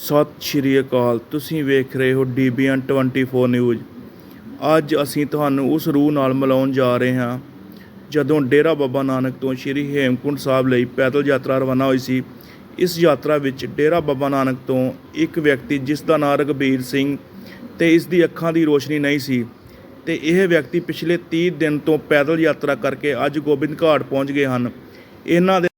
ਸਤਿ ਸ਼੍ਰੀ ਅਕਾਲ। ਤੁਸੀਂ ਵੇਖ ਰਹੇ ਹੋ ਡੀਬੀਐਨ 24 ਨਿਊਜ਼। ਅੱਜ ਅਸੀਂ ਤੁਹਾਨੂੰ ਉਸ ਰੂਹ ਨਾਲ ਮਿਲਾਉਣ ਜਾ ਰਹੇ ਹਾਂ, ਜਦੋਂ ਡੇਰਾ ਬਾਬਾ ਨਾਨਕ ਤੋਂ ਸ਼੍ਰੀ ਹੇਮਕੁੰਟ ਸਾਹਿਬ ਲਈ ਪੈਦਲ ਯਾਤਰਾ ਰਵਾਨਾ ਹੋਈ ਸੀ। ਇਸ ਯਾਤਰਾ ਵਿੱਚ ਡੇਰਾ ਬਾਬਾ ਨਾਨਕ ਤੋਂ ਇੱਕ ਵਿਅਕਤੀ, ਜਿਸ ਦਾ ਨਾਮ ਰਘਬੀਰ ਸਿੰਘ ਤੇ ਇਸ ਦੀ ਅੱਖਾਂ ਦੀ ਰੋਸ਼ਨੀ ਨਹੀਂ ਸੀ, ਤੇ ਇਹ ਵਿਅਕਤੀ ਪਿਛਲੇ 30 ਦਿਨ ਤੋਂ ਪੈਦਲ ਯਾਤਰਾ ਕਰਕੇ ਅੱਜ ਗੋਬਿੰਦ ਘਾਟ ਪਹੁੰਚ ਗਏ ਹਨ। ਇਹਨਾਂ ਦੇ